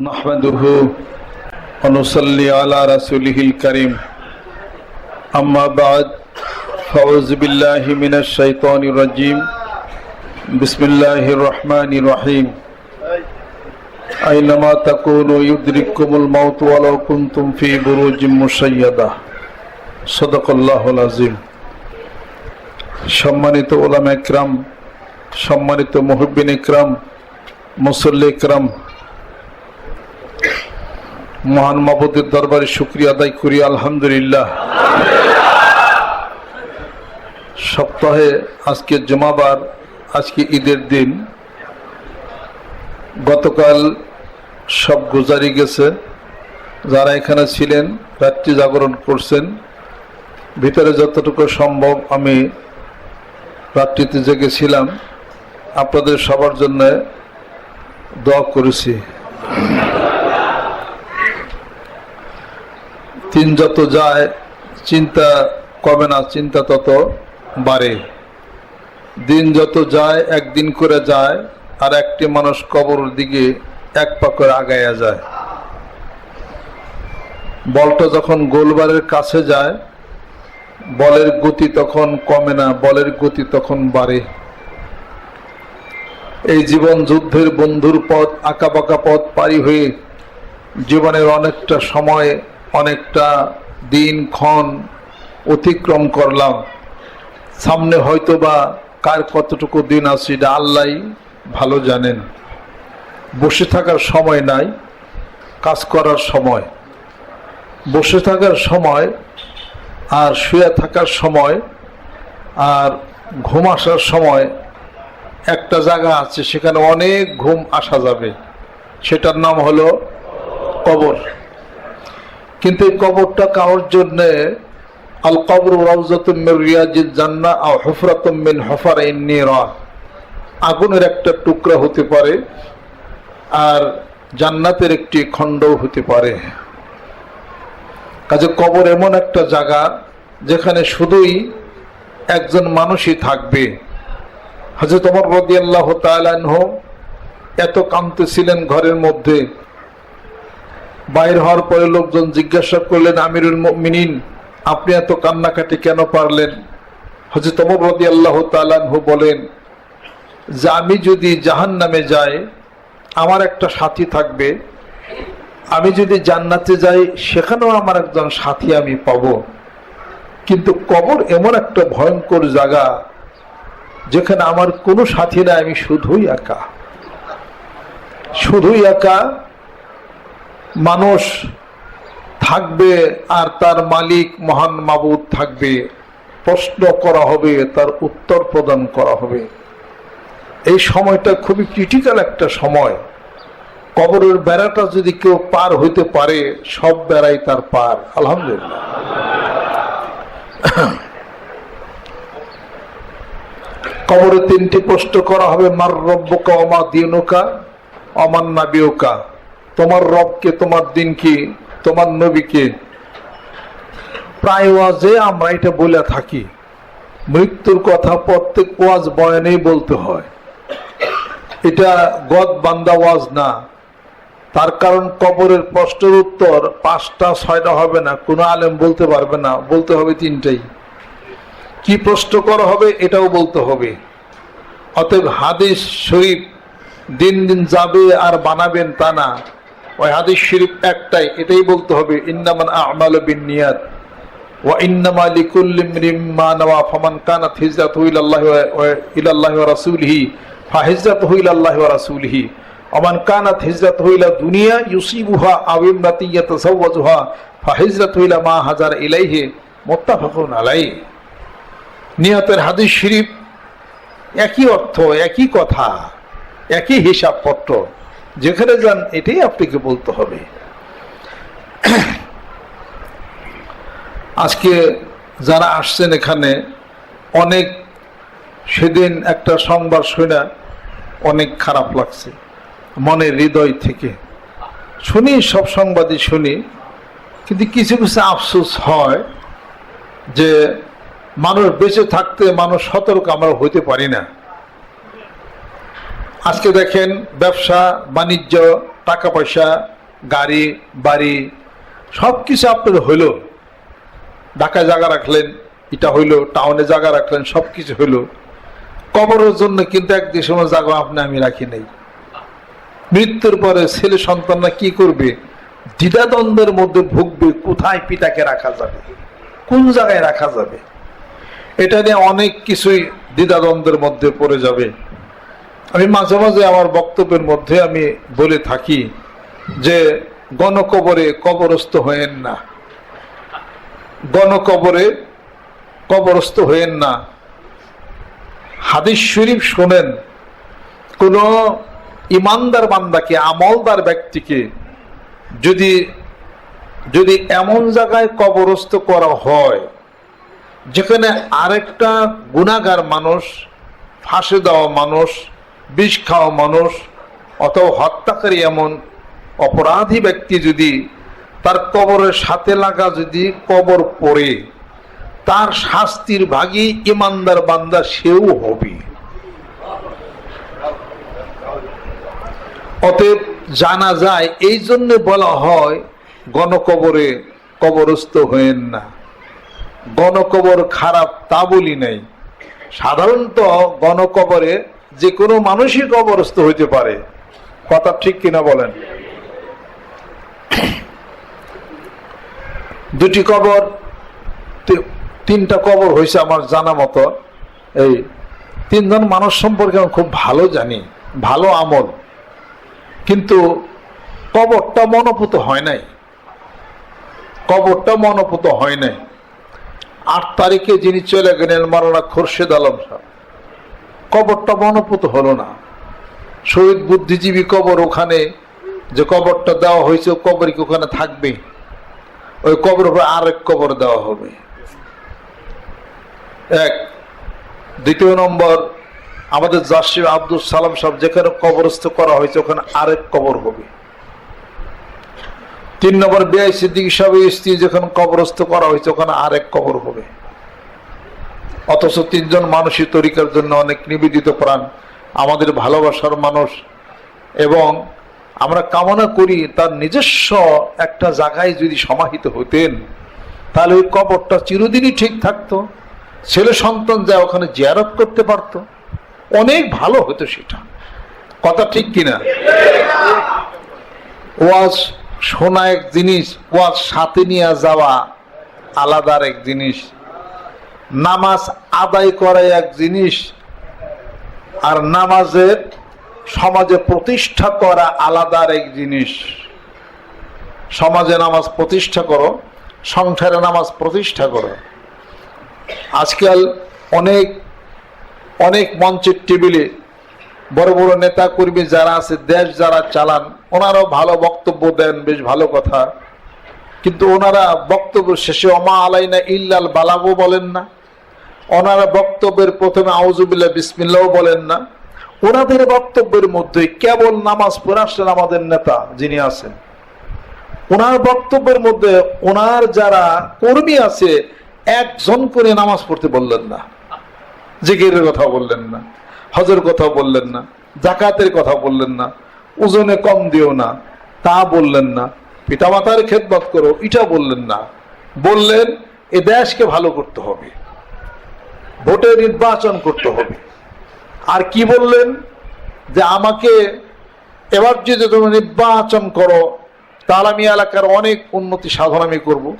نحمده ونصلي على رسوله الكريم أما بعد فأعوذ بالله من الشيطان الرجيم بسم الله الرحمن الرحيم أينما تكونوا يدرككم الموت ولو كنتم في بروج مشيدة صدق الله العظيم সম্মানিত ওলামা একরাম সম্মানিত মুহব্বিন একরাম মুসল্লি একরাম মহান মাবুদের দরবারে শুক্রিয়া আদায় করি, আলহামদুলিল্লাহ। সপ্তাহে আজকে জমাবার, আজকে ঈদের দিন। গতকাল সব গুজারি গেছে। যারা এখানে ছিলেন, রাত্রি জাগরণ করছেন, ভিতরে যতটুকু সম্ভব আমি রাত্রিতে জেগেছিলাম। আপনাদের সবার জন্য দোয়া করেছি। দিন যত যায়, চিন্তা কমে না, চিন্তা তত বাড়ে। দিন যত যায়, একদিন করে যায়, আর একটি মানুষ কবর দিকে এক পা করে আগাইয়া যায়। বলটা যখন গোলবারের কাছে যায়, বলের গতি তখন কমে না, বলের গতি তখন বাড়ে। এই জীবন যুদ্ধের বন্ধুর পথ আঁকা বাঁকা পথ পারি হয়ে জীবনের অনেকটা সময় অনেকটা দিন ক্ষণ অতিক্রম করলাম। সামনে হয়তো বা কার কতটুকু দিন আছে এটা আল্লাহ ভালো জানেন। বসে থাকার সময় নাই, কাজ করার সময়। বসে থাকার সময় আর শুয়ে থাকার সময় আর ঘুম আসার সময় একটা জায়গা আছে, সেখানে অনেক ঘুম আসা যাবে। সেটার নাম হলো কবর। কিন্তু এই কবরটা কারোর জন্য? আল কবর রিয়াজিদ জান্না হফরাতমিন হফার নিরা আগুনের একটা টুকরা হতে পারে আর জান্নাতের একটি খণ্ডও হতে পারে। কাজে কবর এমন একটা জায়গা যেখানে শুধুই একজন মানুষই থাকবে। হজরত তোমার রদি আল্লাহ তালাহ এত কাঁদতেছিলেন ঘরের মধ্যে। বাইর হওয়ার পরে লোকজন জিজ্ঞাসা করলেন, আমিরুল মিনিন আপনি এত কান্নাকাটি কেন পারলেন? হজরত তোমার রদি আল্লাহ তালাহ বলেন, যে আমি যদি জাহান নামে যাই, আমার একটা সাথী থাকবে। আমি যদি জান্নাতে যাই, সেখানেও আমার একজন সাথী আমি পাব। কিন্তু কবর এমন একটা ভয়ঙ্কর জায়গা, যেখানে আমার কোনো সাথী নাই, আমি শুধুই একা। শুধুই একা মানুষ থাকবে আর তার মালিক মহান মাবুদ থাকবে। প্রশ্ন করা হবে, তার উত্তর প্রদান করা হবে। এই সময়টা খুবই ক্রিটিক্যাল একটা সময়। কবরের বেড়াটা যদি কেউ পার হইতে পারে, সব বেড়াই তার পার। আলহামদুলিল্লাহ। কবরে তিনটি প্রশ্ন করা হবে, মার রব্বকা অমা দিনুকা অমান নাবিউকা। তোমার রবকে, তোমার দিন কি তোমার নবীকে। প্রায় ওয়াজে আমরা এটা বলে থাকি। মৃত্যুর কথা প্রত্যেক ওয়াজ বয়ানেই বলতে হয়। এটা গদ বান্দা ওয়াজ না। তার কারণ কবরের প্রশ্নের উত্তর পাঁচটা, ছয়টা হবে না। কোনো আলেম বলতে পারবে না। বলতে হবে তিনটাই। কি প্রশ্ন করা হবে এটাও বলতে হবে। অতএব হাদিস শরীফ দিন দিন যাবে আর বানাবেন তা না। ওই হাদিস শরীফ একটাই, এটাই বলতে হবে, ইন্নামান আমাল বিন নিয়াত ওয়া ইন্নামা লিকুল্লি মা নাওয়া, ফামান কানাত হিজরাতুহু ইলাল্লাহি ওয়া ইলাল্লাহি ওয়া রাসূলিহি ফাহিজরাতুহু ইলাল্লাহি ওয়া রাসূলিহি অমান কানাত হিজরত হইলা দুনিয়া ইউসিবুহা আবিমরাতি ইয়াতাসাওয়াজুহা ফাহিজরাত হইলা মা হাজার ইলাইহি, মুত্তাফাকুন আলাই নিয়তের হাদিস শরীফ একই অর্থ, একই কথা, একই হিসাবপত্র। যেখানে যান, এটাই আপনাকে বলতে হবে। আজকে যারা আসছেন এখানে, অনেক সেদিন একটা সংবাদ শুনে অনেক খারাপ লাগছে, মনের হৃদয় থেকে। শুনি, সব সংবাদই শুনি, কিন্তু কিছু কিছু আফসোস হয় যে, মানুষ বেঁচে থাকতে মানুষ সতর্ক আমরা হইতে পারি না। আজকে দেখেন ব্যবসা, বাণিজ্য টাকা পয়সা গাড়ি, বাড়ি সব কিছু আপনার হইল। ঢাকায় জায়গা রাখলেন, এটা হইল, টাউনে জায়গা রাখলেন সব কিছু হইল। কবরের জন্য কিন্তু একদিন সময় জায়গা আপনি আমি রাখি নাই। মৃত্যুর পরে ছেলে সন্তানরা কি করবে? দ্বিধাদ্বন্দ্বের মধ্যে ভুগবে, কোথায় পিতাকে রাখা যাবে? কোন জায়গায় রাখা যাবে? এটা নিয়ে অনেক কিছুই দ্বিধাদ্বন্দ্বের মধ্যে পড়ে যাবে। আমি মাঝে মাঝে আমার বক্তব্যের মধ্যে আমি বলে থাকি যে গণকবরে কবরস্থ হয়েন না। গণকবরে কবরস্থ হয়েন না। হাদিস শরীফ শোনেন, কোন ইমানদার বান্দাকে, আমলদার ব্যক্তিকে যদি যদি এমন জায়গায় কবরস্থ করা হয়, যেখানে আরেকটা গুণাগার মানুষ, ফাঁসে দেওয়া মানুষ বিষ খাওয়া মানুষ, অথবা হত্যাকারী এমন অপরাধী ব্যক্তি যদি তার কবরের সাথে লাগা যদি কবর পড়ে, তার শাস্তির ভাগী ইমানদার বান্দা সেও হবে। অতএব জানা যায়, এই জন্য বলা হয়, গণকবরে কবরস্থ হয়েন না। গণকবর খারাপ তা বলি নাই। সাধারণত গণকবরে যে কোনো মানুষই কবরস্থ হইতে পারে। কথা ঠিক কিনা বলেন? দুটি কবর তিনটা কবর হয়েছে আমার জানা মতো। এই তিনজন মানুষ সম্পর্কে আমি খুব ভালো জানি, ভালো আমল। কিন্তু কবরটা মনোপুত হয় নাই। কবরটা মনোপুত হয় নাই। আট তারিখে যিনি চলে গেলেন মারানা খোরশেদ আলম সাহেব। কবরটা মনোপুত হলো না। শহীদ বুদ্ধিজীবী কবর ওখানে, যে কবরটা দেওয়া হয়েছে কবর কি ওখানে থাকবে? ওই কবর উপরে আরেক কবর দেওয়া হবে। এক। দ্বিতীয় নম্বর, আমাদের জাসিম আব্দুল সালাম সাহেব যেখানে কবরস্থ করা হয়েছে, ওখানে আরেক কবর হবে। তিন নম্বর, বিআই সিদ্দিক সাহেবের স্ত্রী যেখানে কবরস্থ করা হয়েছে, ওখানে আরেক কবর হবে। অথচ তিনজন মানুষই তরিকার জন্য অনেক নিবেদিত প্রাণ। আমাদের ভালোবাসার মানুষ। এবং আমরা কামনা করি তার নিজস্ব একটা জায়গায় যদি সমাহিত হতেন, তাহলে ওই কবরটা চিরদিনই ঠিক থাকতো। ছেলে সন্তান যা ওখানে জিয়ারত করতে পারতো। অনেক ভালো হতো সেটা। কথা ঠিক কিনা? ওয়াজ শোনা এক জিনিস, ওয়াজ সাথে নিয়ে যাওয়া আলাদার এক জিনিস। নামাজ আদায় করা এক জিনিস আর নামাজের সমাজে প্রতিষ্ঠা করা আলাদার এক জিনিস। সমাজে নামাজ প্রতিষ্ঠা করো, সংসারে নামাজ প্রতিষ্ঠা করো। আজকাল অনেক অনেক মঞ্চের টেবিলে বড় বড় নেতা কর্মী যারা আছে, দেশ যারা চালান, ওনারাও ভালো বক্তব্য দেন, বেশ ভালো কথা। কিন্তু ওনারা বক্তব্য শেষে অমা আলাইনা ইল্লাল বালাগো বলেন না। ওনারা বক্তব্যের প্রথমে আউজুবিল্লাহ বিসমিল্লাও বলেন না। ওনাদের বক্তব্যের মধ্যে কেবল নামাজ পড়ে আসলেন আমাদের নেতা যিনি আছেন। ওনার বক্তব্যের মধ্যে ওনার যারা কর্মী আছে, একজন করে নামাজ পড়তে বললেন না। জিকিরের কথা বললেন না, হজের কথা বললেন না জাকাতের কথা বললেন না, ওজনে কম দিও না, তা বললেন না, পিতামাতার খেদমত করো, এটা বললেন না। বললেন, এ দেশকে ভালো করতে হবে। ভোটে নির্বাচন করতে হবে। আর কি বললেন? যে আমাকে এবার যদি তুমি নির্বাচন করো, তাহলে আমি এলাকার অনেক উন্নতি সাধন আমি করব।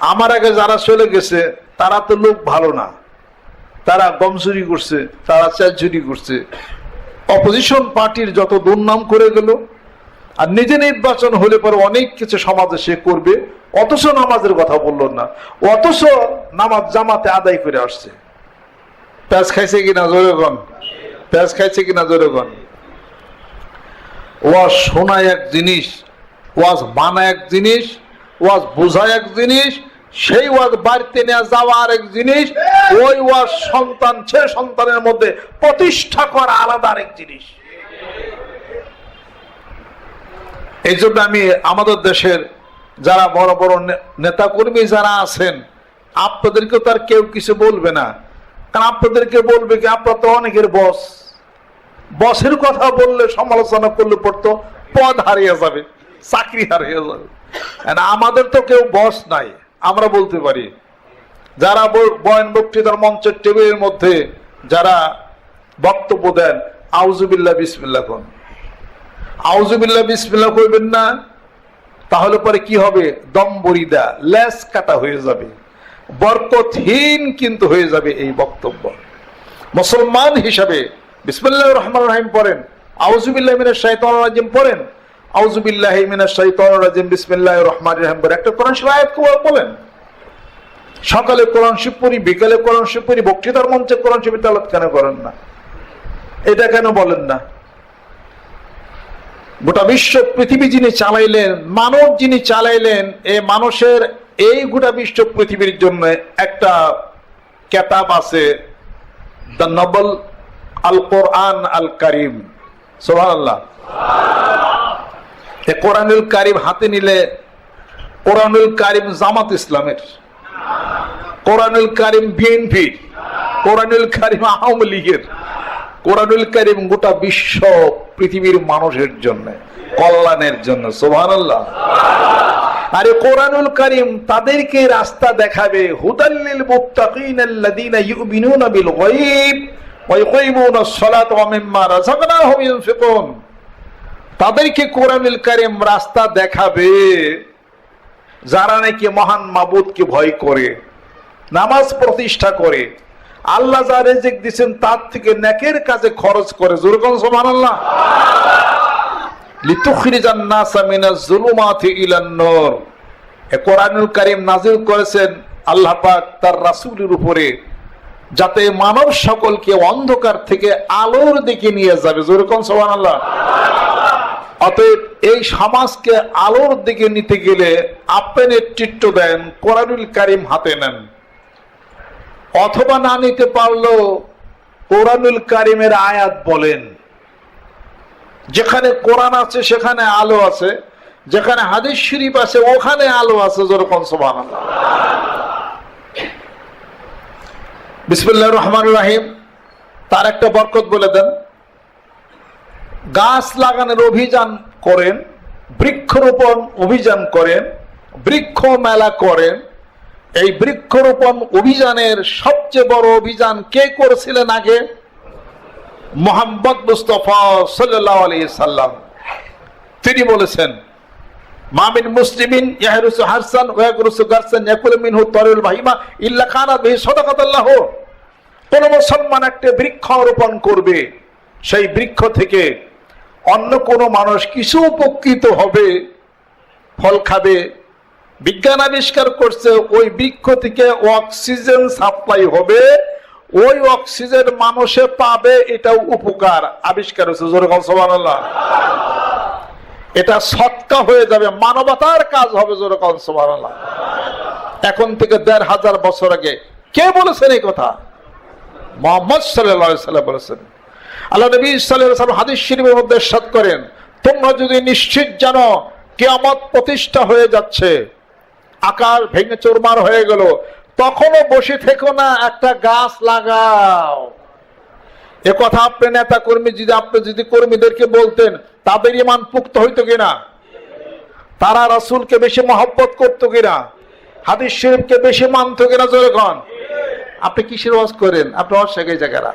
আমার আগে যারা চলে গেছে, তারা তো লোক ভালো না। তারা গম চুরি করছে, তারা চাল চুরি করছে। অপোজিশন পার্টির যত দুর্নাম করে গেল, আর নিজে নির্বাচন হলে পরে অনেক কিছু সমাজে সে করবে। অথচ নামাজের কথা বলল না। অথচ নামাজ জামাতে আদায় করে আসছে। প্যাঁচ খাইছে কিনা জোরেগণ প্যাঁচ খাইছে কিনা জোরেগণ ওয়াজ শোনা এক জিনিস ওয়াজ মানা এক জিনিস ওয়াজ বোঝা এক জিনিস সেই ওয়াজ বাড়িতে নিয়ে যাওয়া আর এক জিনিস ওই ওয়াজ সন্তান ছেলে সন্তানের মধ্যে প্রতিষ্ঠা করা আলাদা আরেক জিনিস এই জন্য আমি আমাদের দেশের যারা বড় বড় নেতা কর্মী যারা আছেন আপনাদেরকে তার কেউ কিছু বলবে না কারণ আপনাদেরকে বলবে কি, আপনার তো অনেকের বস বসের কথা বললে সমালোচনা করলে পড়তো পদ হারিয়ে যাবে, চাকরি হারিয়ে যাবে। আমাদের তো কেউ বস নাই, আমরা বলতে পারি। যারা বয়ান বক্তৃতার মঞ্চের টেবিলের মধ্যে যারা বক্তব্য দেন আউজুবিল্লাহ বিসমিল্লা কোন। আউজুবিল্লাহ বিসমিল্লা করবেন না, তাহলে পরে কি হবে? দম্বরিদা লেস কাটা হয়ে যাবে। বরকতহীন কিন্তু হয়ে যাবে এই বক্তব্য। মুসলমান হিসাবে বিসমিল্লাহ রহমান রহিম পড়েন আউজুবিল্লাহ মিনাশ শাইতানির রাজিম পড়েন আউজুবিল্লাহ মিনাশ শাইতানির রাজিম, বিসমিল্লাহির রহমানির রহিম পড়ে। একটা কোরআন শরীফ আয়াত বলেন। সকালে কোরআন শিব পড়ি, বিকালে কোরআন শিব পড়ি, বক্তৃতার মঞ্চে কোরআন শিব তেলাওয়াত কেন করেন না? এটা কেন বলেন না? গোটা বিশ্ব পৃথিবী যিনি চালাইলেন, মানব যিনি চালাইলেন, এ মানুষের এই গোটা বিশ্ব পৃথিবীর জন্য একটা কেতাব আছে, দ্য নবল আল কোরআন আল কারিম। সোহান আল্লাহ কোরআনুল কারিম হাতে নিলে কোরআনুল কারিম জামাত ইসলামের, কোরআনুল কারিম বিএনপি, কোরআনুল কারিম আওয়ামী লীগের, কোরআনুল কারিম গোটা বিশ্ব পৃথিবীর মানুষের জন্য, কল্যাণের জন্য। সোহান আল্লাহ আরে কোরআনুল করিম তাদেরকে রাস্তা দেখাবে। হুদাল্লিল মুত্তাকিন ইউমিনুনা বিল গায়ব ওয়া ওয়া মিম্মা রাযাকনাহুম ইউনফিকুন তাদেরকে কোরআনুল করিম রাস্তা দেখাবে। যারা নাকি মহান মাবুদকে ভয় করে, নামাজ প্রতিষ্ঠা করে, আল্লাহ যা রেজেক দিচ্ছেন তার থেকে নেকের কাজে খরচ করে। যেরকম সুবহানাল্লাহ? লিতুখরিজান কারীম করেছেন আল্লাহ তার উপরে, যাতে মানব সকলকে অন্ধকার থেকে আলোর দিকে নিয়ে যাবে। যেরকম সুবহানাল্লাহ? অতএব এই সমাজকে আলোর দিকে নিতে গেলে আপনি নেতৃত্ব দেন, কোরআনুল কারীম হাতে নেন। অথবা না নিতে পারলেও কোরআনুল কারিমের আয়াত বলেন। যেখানে কোরআন আছে, সেখানে আলো আছে, যেখানে হাদিস শরীফ আছে, ওখানে আলো আছে, যেরকম সোভান বিসমুল্লাহ রহমান রাহিম। তার একটা বরকত বলে দেন। গাছ লাগানোর অভিযান করেন, বৃক্ষরোপণ অভিযান করেন, বৃক্ষ মেলা করেন। এই বৃক্ষরোপণ অভিযানের সবচেয়ে বড় অভিযান কে করেছিলেন আগে? মোহাম্মদ মুস্তফা সাল্লাহ আলী সাল্লাম। তিনি বলেছেন মামিন মুসলিমিন ইয়াহরুসু হারসান ওয়াগরুসু গারসান ইয়াকুল মিনহু তরিউল বাহিমা ইল্লা কানাত বিহি সাদাকাতাল্লাহ। কোন মুসলমান একটা বৃক্ষ রোপণ করবে, সেই বৃক্ষ থেকে অন্য কোন মানুষ কিছু উপকৃত হবে, ফল খাবে, বিজ্ঞান আবিষ্কার করছে, ওই বৃক্ষ থেকে অক্সিজেন সাপ্লাই হবে ওই অক্সিজেন মানুষে পাবে, এটাও উপকার। আবিষ্কার হচ্ছে যেরকম সোবানাল্লাহ এটা সৎকা হয়ে যাবে, মানবতার কাজ হবে যেরকম সোবানাল্লাহ এখন থেকে দেড় হাজার বছর আগে, কে বলেছেন এই কথা? মোহাম্মদ সাল্লাহ বলেছেন। আল্লাহ নবী সাল্লাম হাদিস শরীফের মধ্যে সাত করেন, তোমরা যদি নিশ্চিত জানো, কেয়ামত প্রতিষ্ঠা হয়ে যাচ্ছে। আকার ভেঙে চোরমার হয়ে গেল তখনও বসে থেকো না, একটা গাছ লাগাও। এ কথা আপনি নেতা কর্মী যদি আপনি যদি কর্মীদেরকে বলতেন, তাদের ইমান পুক্ত হইতো কিনা? তারা রাসূলকে বেশি মহব্বত করতো কিনা? হাদিস শরীফকে বেশি মানতো কিনা যখন আপনি কিসের ওয়াজ করেন? আপনি ওয়াজ শেখাই জায়গারা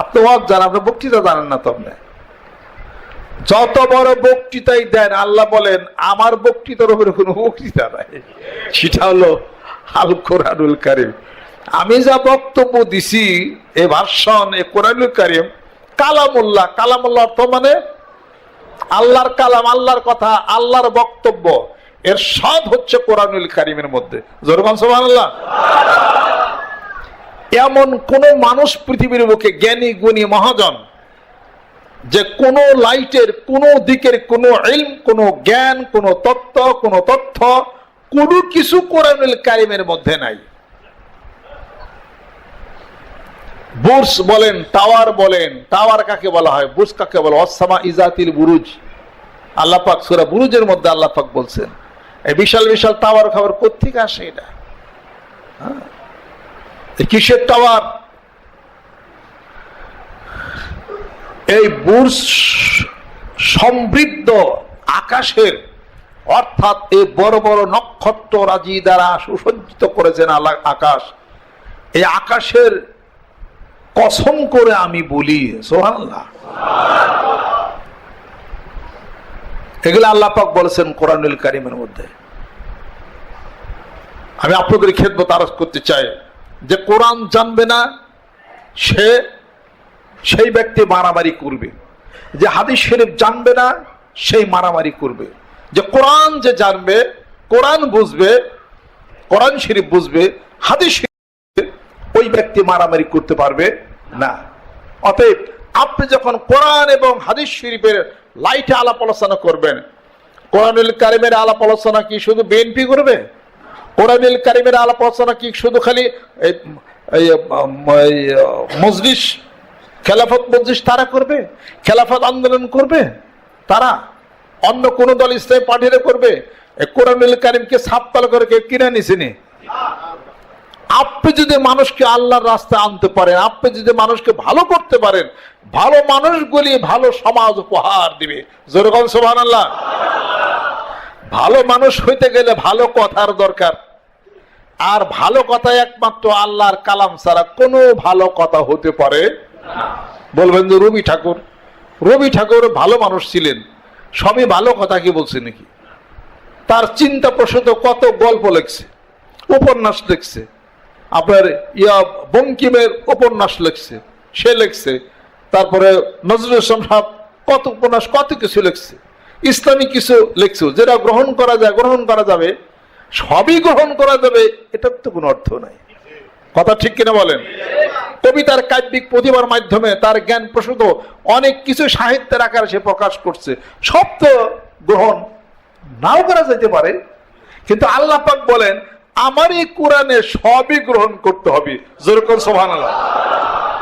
আপনি ওয়াজ জানেন, আপনি বক্তৃতা জানেন না তো যত বড় বক্তৃতাই দেন, আল্লাহ বলেন, আমার বক্তৃতার উপরে কোনো বক্তৃতা নাই। সেটা হলো আল কোরআনুল কারিম। আমি যা বক্তব্য দিছি, এ ভাষণ, এ কোরআনুল কারিম, কালামুল্লাহ কালামুল্লাহ অর্থ মানে আল্লাহর কালাম, আল্লাহর কথা, আল্লাহর বক্তব্য। এর সব হচ্ছে কোরআনুল কারিমের মধ্যে। এমন কোন মানুষ পৃথিবীর বুকে জ্ঞানী, গুণী, মহাজন, যে কোন লাইটের কোন দিকের কোন জ্ঞান, কোন তত্ত্ব, কোন তথ্য কোনো কিছু কোরআনুল কারিমের মধ্যে নাই। বুর্স বলেন, টাওয়ার বলেন, টাওয়ার কাকে বলা হয়? বুর্স কাকে বলা? অসামা ইজাতিল বুরুজ। আল্লাহ পাক সুরা বুরুজের মধ্যে আল্লাহ পাক বলছেন, এই বিশাল বিশাল টাওয়ার খাবার কোথেকে আসে এটা? হ্যাঁ? কিসের টাওয়ার? এই বুর্স সমৃদ্ধ আকাশের অর্থাৎ এই বড় বড় নক্ষত্র রাজি দ্বারা সুসজ্জিত করেছেন আকাশ। এই আকাশের কসম করে আমি বলি সোহান্লাহ এগুলো আল্লাহ পাক বলেছেন কোরআনুল কারিমের মধ্যে। আমি আপনাদের খেদমত আরজ করতে চাই যে কোরআন জানবে না, সে সেই ব্যক্তি মারামারি করবে। যে হাদিস শরীফ জানবে না, সেই মারামারি করবে। যে কোরআন যে জানবে, কোরআন বুঝবে, কোরআন শরীফ বুঝবে, হাদিস ওই ব্যক্তি মারামারি করতে পারবে না। অতএব আপনি যখন কোরআন এবং হাদিস শরীফের লাইটে আলাপ আলোচনা করবেন, কোরআনুল কারিমের আলাপ আলোচনা কি শুধু বিএনপি করবে? কোরআনুল কারিমের আলাপ আলোচনা কি শুধু খালি মজলিস, খেলাফত মজলিস তারা করবে? খেলাফত আন্দোলন করবে? তারা? অন্য কোন দল ইসলামী পার্টিরা করবে? কোরআনুল কারিমকে সাপতাল করে কেউ কিনে নিছেনি আপনি যদি মানুষকে আল্লাহর রাস্তায় আনতে পারেন, আপনি যদি মানুষকে ভালো করতে পারেন, ভালো মানুষগুলি ভালো সমাজ উপহার দিবে। যেরকম সোহান আল্লাহ ভালো মানুষ হইতে গেলে ভালো কথার দরকার। আর ভালো কথা একমাত্র আল্লাহর কালাম ছাড়া কোনো ভালো কথা হতে পারে বলবেন যে রবি ঠাকুর রবি ঠাকুর ভালো মানুষ ছিলেন। সবই ভালো কথা কি বলছে নাকি? তার চিন্তা প্রসূত কত গল্প লেখছে, উপন্যাস লিখছে, আপনার ইয়া বঙ্কিমের উপন্যাস লিখছে, সে লিখছে, তারপরে নজরুল ইসলাম সাহেব কত উপন্যাস, কত কিছু লিখছে, ইসলামী কিছু লিখছে, যেটা গ্রহণ করা যায়, গ্রহণ করা যাবে, সবই গ্রহণ করা যাবে, এটার তো কোনো অর্থ নাই। কথা ঠিক কিনা বলেন? কবিতার কাব্যিক প্রতিভার মাধ্যমে তার জ্ঞান প্রসূত অনেক কিছু সাহিত্যের আকারে সে প্রকাশ করছে। তো গ্রহণ নাও করা যেতে পারে, কিন্তু আল্লাহ পাক বলেন আমার এই কোরআনে সবই গ্রহণ করতে হবে। যেরকম সোহান